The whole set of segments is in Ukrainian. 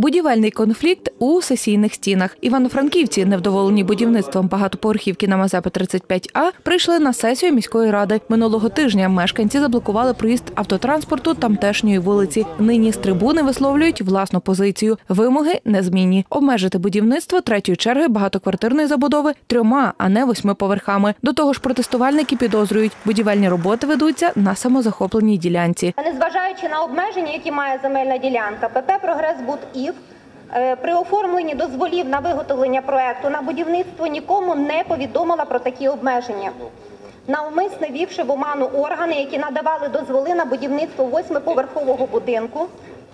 Будівельний конфлікт у сесійних стінах. Івано-Франківці, невдоволені будівництвом багатоповерхівки на Мазепи 35А, прийшли на сесію міської ради. Минулого тижня мешканці заблокували проїзд автотранспорту тамтешньої вулиці. Нині з трибуни висловлюють власну позицію. Вимоги незмінні. Обмежити будівництво третьої черги багатоквартирної забудови трьома, а не восьми поверхами. До того ж, протестувальники підозрюють, будівельні роботи ведуться на самозахопленій ділянці. Незважаючи на обмеження, які має земельна ділянка, ПП «Прогресбудів» е, при оформленні дозволів на виготовлення проекту на будівництво нікому не повідомила про такі обмеження. Навмисне вівши в оману органи, які надавали дозволи на будівництво восьмиповерхового будинку,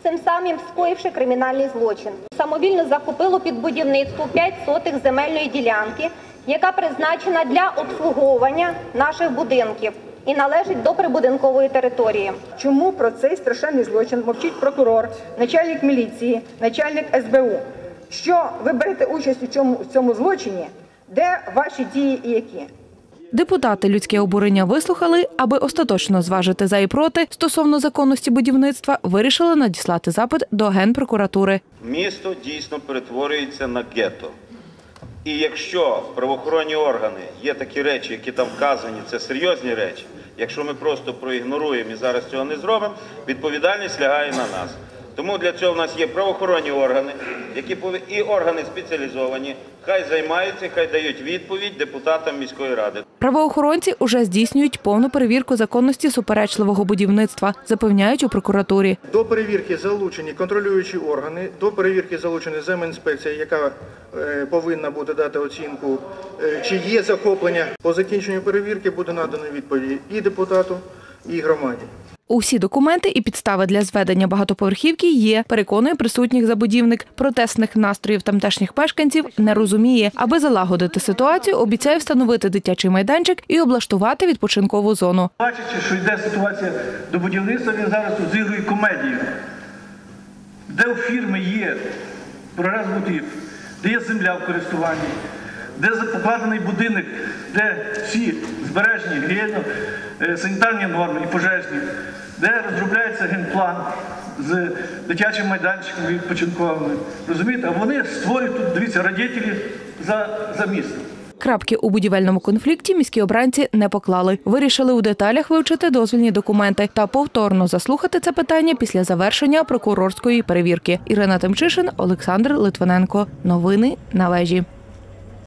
цим самим скоївши кримінальний злочин. Самовільно закупило під будівництво 5 сотих земельної ділянки, яка призначена для обслуговування наших будинків і належить до прибудинкової території. Чому про цей страшенний злочин мовчить прокурор, начальник міліції, начальник СБУ? Що ви берете участь у цьому, в цьому злочині? Де ваші дії і які? Депутати людське обурення вислухали, аби остаточно зважити за і проти стосовно законності будівництва, вирішили надіслати запит до генпрокуратури. Місто дійсно перетворюється на гетто. І якщо правоохоронні органи є такі речі, які там вказані, це серйозні речі. Якщо ми просто проігноруємо і зараз цього не зробимо, відповідальність лягає на нас. Тому для цього в нас є правоохоронні органи, які і органи спеціалізовані, хай займаються, хай дають відповідь депутатам міської ради. Правоохоронці уже здійснюють повну перевірку законності суперечливого будівництва, запевняють у прокуратурі. До перевірки залучені контролюючі органи, до перевірки залучена земінспекція, яка е, повинна буде дати оцінку, е, чи є захоплення. По закінченню перевірки буде надано відповіді і депутату, і громаді. Усі документи і підстави для зведення багатоповерхівки є, переконує присутніх забудівник. Протестних настроїв тамтешніх мешканців не розуміє. Аби залагодити ситуацію, обіцяє встановити дитячий майданчик і облаштувати відпочинкову зону. Бачачи, що йде ситуація до будівництва, він зараз тут зігрує комедію, де у фірми є прогрес будів, де є земля в користуванні, де покладений будинок, де всі збережені гігієно, е, санітарні норми і пожежні, де розробляється генплан з дитячим майданчиком відпочинковими. Розумієте, а вони створюють тут, дивіться, радітелі за, за місто. Крапки у будівельному конфлікті міські обранці не поклали. Вирішили у деталях вивчити дозвільні документи та повторно заслухати це питання після завершення прокурорської перевірки. Ірина Тимчишин, Олександр Литвиненко. Новини на вежі.